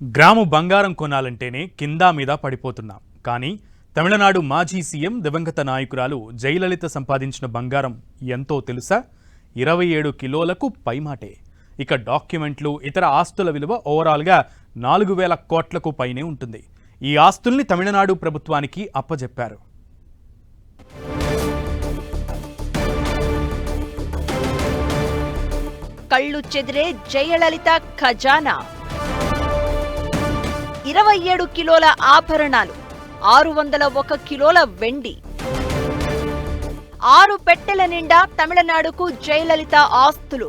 Gram బంగారం కొనాలంటేనే కింద మీద పడిపోతున్నాం. కానీ తమిళనాడు మాజీ సీఎం దివంగత నాయకురాలు జయలలిత సంపాదించిన బంగారం ఎంతో తెలుసా? ఇరవై ఏడు కిలోలకు పైమాటే. ఇక డాక్యుమెంట్లు ఇతర ఆస్తుల విలువ ఓవరాల్గా నాలుగు వేల కోట్లకు పైనే ఉంటుంది. ఈ ఆస్తుల్ని తమిళనాడు ప్రభుత్వానికి అప్పజెప్పారు. కళ్ళు చెదిరే జయలలిత ఖజానా ఇరవై ఏడు కిలోల ఆభరణాలు ఆరు వందల ఒక కిలోల వెండి. ఆరు పెట్టెల నిండా తమిళనాడుకు జయలలిత ఆస్తులు.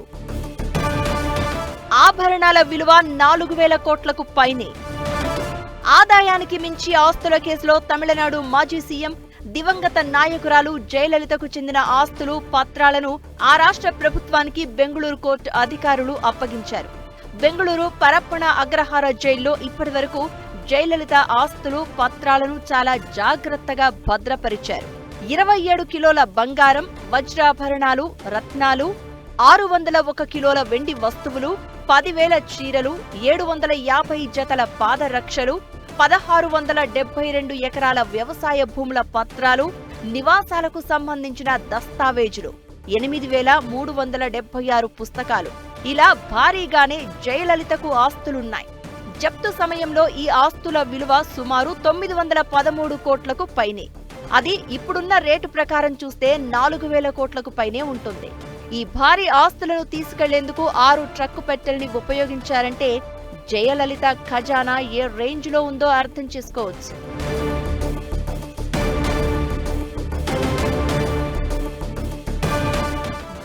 ఆభరణాల విలువ నాలుగు వేల కోట్లకు పైనే. ఆదాయానికి మించి ఆస్తుల కేసులో తమిళనాడు మాజీ సీఎం దివంగత నాయకురాలు జయలలితకు చెందిన ఆస్తులు పత్రాలను ఆ రాష్ట్ర ప్రభుత్వానికి బెంగళూరు కోర్టు అధికారులు అప్పగించారు. బెంగళూరు పరప్పణ అగ్రహార జైల్లో ఇప్పటి వరకు జయలలిత ఆస్తులు పత్రాలను చాలా జాగ్రత్తగా భద్రపరిచారు. ఇరవై ఏడు కిలోల బంగారం వజ్రాభరణాలు రత్నాలు ఆరు వందల ఒక కిలోల వెండి వస్తువులు పదివేల చీరలు ఏడు వందల యాభై జతల పాదరక్షలు పదహారు వందల డెబ్బై రెండు ఎకరాల వ్యవసాయ భూముల పత్రాలు నివాసాలకు సంబంధించిన దస్తావేజులు ఎనిమిది వేల మూడు వందల డెబ్బై ఆరు పుస్తకాలు. ఇలా భారీగానే జయలలితకు ఆస్తులున్నాయి. జప్తు సమయంలో ఈ ఆస్తుల విలువ సుమారు తొమ్మిది వందల పదమూడు కోట్లకు పైనే. అది ఇప్పుడున్న రేటు ప్రకారం చూస్తే నాలుగు వేల కోట్లకు పైనే ఉంటుంది. ఈ భారీ ఆస్తులను తీసుకెళ్ళేందుకు ఆరు ట్రక్కు పెట్టెల్ని ఉపయోగించారంటే జయలలిత ఖజానా ఏ రేంజ్లో ఉందో అర్థం చేసుకోవచ్చు.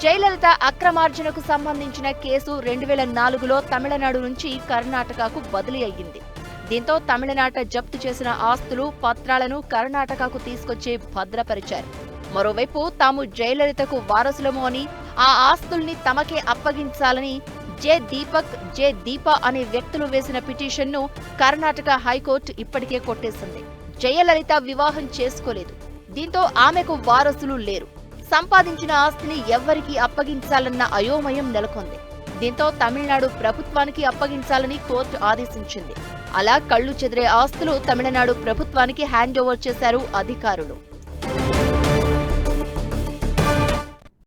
జయలలిత అక్రమార్జనకు సంబంధించిన కేసు రెండు వేల నాలుగులో తమిళనాడు నుంచి కర్ణాటకకు బదిలీ అయ్యింది. దీంతో తమిళనాట జప్తు చేసిన ఆస్తులు పత్రాలను కర్ణాటకకు తీసుకొచ్చి భద్రపరిచారు. మరోవైపు తాము జయలలితకు వారసులము అని ఆ ఆస్తుల్ని తమకే అప్పగించాలని జె దీపక్ జె దీప అనే వ్యక్తులు వేసిన పిటిషన్ను కర్ణాటక హైకోర్టు ఇప్పటికే కొట్టేసింది. జయలలిత వివాహం చేసుకోలేదు. దీంతో ఆమెకు వారసులు లేరు. సంపాదించిన ఆస్తిని ఎవ్వరికి అప్పగించాలన్న అయోమయం నెలకొంది. దీంతో తమిళనాడు ప్రభుత్వానికి అప్పగించాలని కోర్టు ఆదేశించింది. అలా కళ్ళు చెదిరే ఆస్తులు తమిళనాడు ప్రభుత్వానికి హ్యాండ్ ఓవర్ చేశారు అధికారులు.